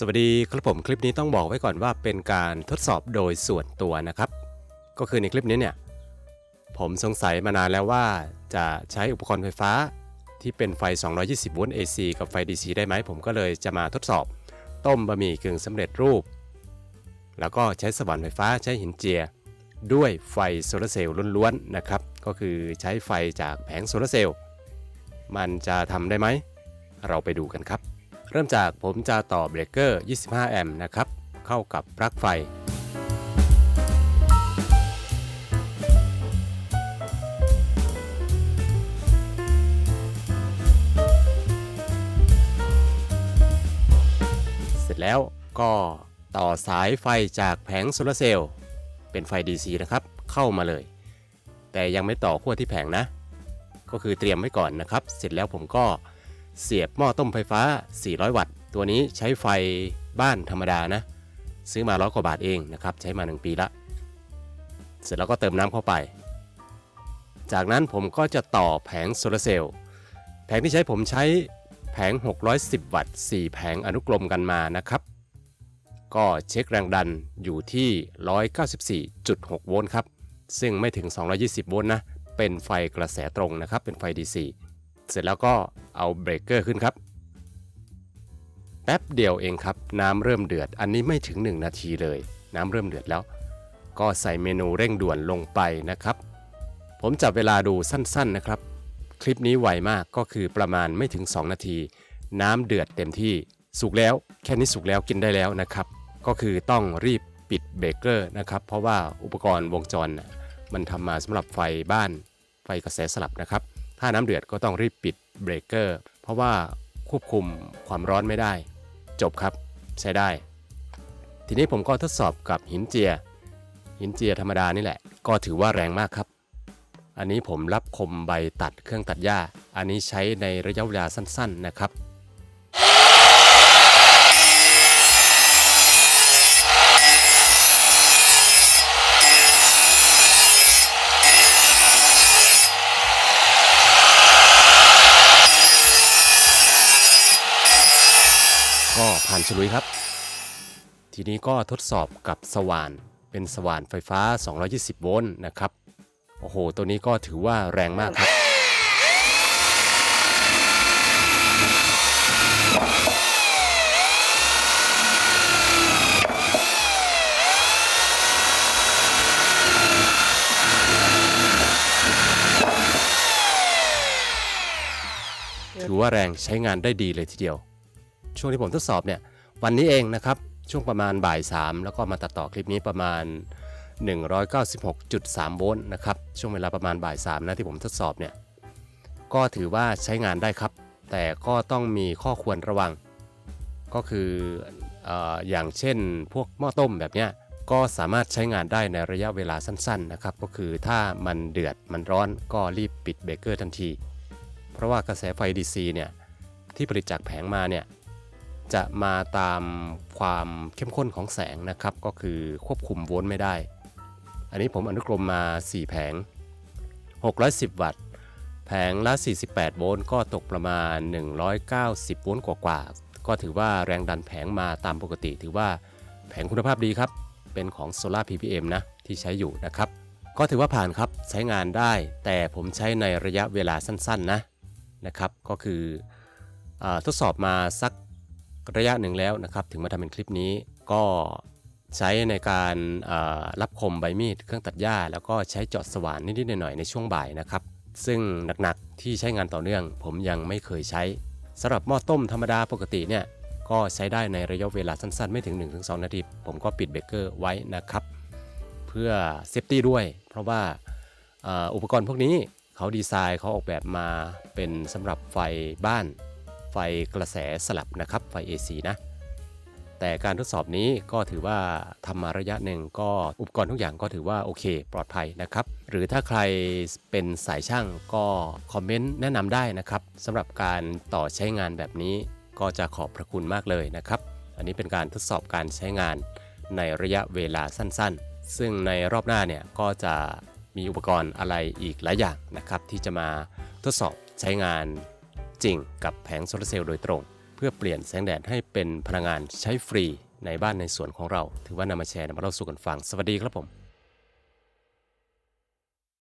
สวัสดีครับผมคลิปนี้ต้องบอกไว้ก่อนว่าเป็นการทดสอบโดยส่วนตัวนะครับ ก็คือในคลิปนี้เนี่ยผมสงสัยมานานแล้วว่าจะใช้อุปกรณ์ไฟฟ้าที่เป็นไฟ 220 โวลต์ AC กับไฟ DC ได้ไหม ผมก็เลยจะมาทดสอบ ต้มบะหมี่กึ่งสำเร็จรูป แล้วก็ใช้สว่านไฟฟ้าใช้หินเจีย ด้วยไฟโซลาร์เซลล์ล้วนๆนะครับ ก็คือใช้ไฟจากแผงโซลาร์เซลล์มันจะทำได้ไหม เราไปดูกันครับ เริ่มจากผมจะต่อเบรกเกอร์ 25 แอมป์นะครับ เข้ากับปลั๊กไฟ เสร็จแล้วก็ต่อสายไฟจากแผงโซลาเซลล์เป็นไฟ DC นะครับ เข้ามาเลย แต่ยังไม่ต่อขั้วที่แผงนะ ก็คือเตรียมไว้ก่อนนะครับ เสร็จแล้วผมก็ เสียบหม้อต้มไฟฟ้า 400 วัตต์ ตัวนี้ใช้ไฟบ้านธรรมดานะ ซื้อมาร้อยกว่าบาทเองนะครับ ใช้มา 1 ปีละ เสร็จแล้วก็เติมน้ำเข้าไป จากนั้นผมก็จะต่อแผงโซลาร์เซลล์ แผงที่ใช้ผมใช้แผง 610 วัตต์ 4 แผงอนุกรมกันมานะครับ ก็เช็คแรงดันอยู่ที่ 194.6 โวลต์ครับ ซึ่งไม่ถึง 220 โวลต์นะ เป็นไฟกระแสตรงนะครับ เป็นไฟ DC เสร็จแล้วก็เอาเบรกเกอร์ขึ้นครับ แป๊บเดียวเองครับ น้ำเริ่มเดือด อันนี้ไม่ถึง 1 นาทีเลย น้ำเริ่มเดือดแล้ว ก็ใส่เมนูเร่งด่วนลงไปนะครับ ผมจับเวลาดูสั้นๆนะครับ คลิปนี้ไวมากก็คือประมาณไม่ถึง 2 นาที น้ำเดือดเต็มที่สุกแล้วแค่นี้สุกแล้วกินได้แล้วนะครับ ก็คือต้องรีบปิดเบรกเกอร์นะครับ เพราะว่าอุปกรณ์วงจรมันทำมาสำหรับไฟบ้านไฟกระแสสลับนะครับ ถ้าน้ำเดือดก็ต้องรีบปิดเบรกเกอร์เพราะว่าควบคุมความร้อนไม่ได้ จบครับใช้ได้ ทีนี้ผมก็ทดสอบกับหินเจีย หินเจียธรรมดานี่แหละ ก็ถือว่าแรงมากครับ อันนี้ผมรับคมใบตัดเครื่องตัดหญ้า อันนี้ใช้ในระยะเวลาสั้น ๆนะครับ ก็ผ่านฉลุยครับ ทีนี้ก็ทดสอบกับสว่านเป็นสว่านไฟฟ้า 220 โวลต์นะครับ โอ้โห ตัวนี้ก็ถือว่าแรงมากครับถือว่าแรงใช้งานได้ดีเลยทีเดียว ช่วงที่ผมทดสอบเนี่ยวันนี้เองนะครับช่วงประมาณบ่าย3แล้วก็มาตัดต่อคลิปนี้ประมาณ 196.3 โวลต์นะครับช่วงเวลาประมาณบ่าย3นะที่ผมทดสอบเนี่ยก็ถือว่าใช้งานได้ครับ แต่ก็ต้องมีข้อควรระวัง ก็คืออออย่างเช่นพวกหม้อต้มแบบเนี้ยก็สามารถใช้งานได้ในระยะเวลาสั้นๆนะครับ ก็คือถ้ามันเดือดมันร้อนก็รีบปิดเบรกเกอร์ทันที เพราะว่ากระแสไฟ DC เนี่ยที่ผลิตจากแผงมาเนี่ย จะมาตามความเข้มข้นของแสงนะครับ ก็คือควบคุมโวลต์ไม่ได้ อันนี้ผมอนุกรมมา 4 แผง 610 วัตต์ แผงละ 48 โวลต์ก็ตกประมาณ 190 โวลต์กว่าๆ ก็ถือว่าแรงดันแผงมาตามปกติ ถือว่าแผงคุณภาพดีครับ เป็นของ Solar PPM นะ ที่ใช้อยู่นะครับ ก็ถือว่าผ่านครับใช้งานได้ แต่ผมใช้ในระยะเวลาสั้นๆนะนะครับ ก็คืออทดสอบมาสัก ระยะหนึ่งแล้วนะครับ ถึงมาทำเป็นคลิปนี้ก็ใช้ในการรับคมใบมีดเครื่องตัดหญ้า แล้วก็ใช้จาะสว่านนิดๆหน่อยๆในช่วงบ่ายนะครับ ซึ่งหนักๆที่ใช้งานต่อเนื่อง ผมยังไม่เคยใช้สำหรับหม้อต้มธรรมดาปกติเนี่ยก็ใช้ได้ในระยะเวลาสั้นๆ ไม่ถึง 1-2 นาที ผมก็ปิดเบรกเกอร์ไว้นะครับ เพื่อเซฟตี้ด้วย เพราะว่าอุปกรณ์พวกนี้เขาดีไซน์เขาออกแบบมาเป็นสำหรับไฟบ้าน ไฟกระแสสลับนะครับไฟ AC นะ แต่การทดสอบนี้ก็ถือว่าทำมาระยะหนึ่งก็อุปกรณ์ทุกอย่างก็ถือว่าโอเค ปลอดภัยนะครับ หรือถ้าใครเป็นสายช่างก็คอมเมนต์แนะนำได้นะครับสำหรับการต่อใช้งานแบบนี้ก็จะขอบพระคุณมากเลยนะครับ อันนี้เป็นการทดสอบการใช้งานในระยะเวลาสั้นๆ ซึ่งในรอบหน้าเนี่ยก็จะมีอุปกรณ์อะไรอีกหลายอย่างนะครับ ที่จะมาทดสอบใช้งาน จริงกับแผงโซลาร์เซลล์โดยตรง เพื่อเปลี่ยนแสงแดดให้เป็นพลังงานใช้ฟรีในบ้านในสวนของเรา ถือว่านำมาแชร์นำมาเล่าสู่กันฟัง สวัสดีครับผม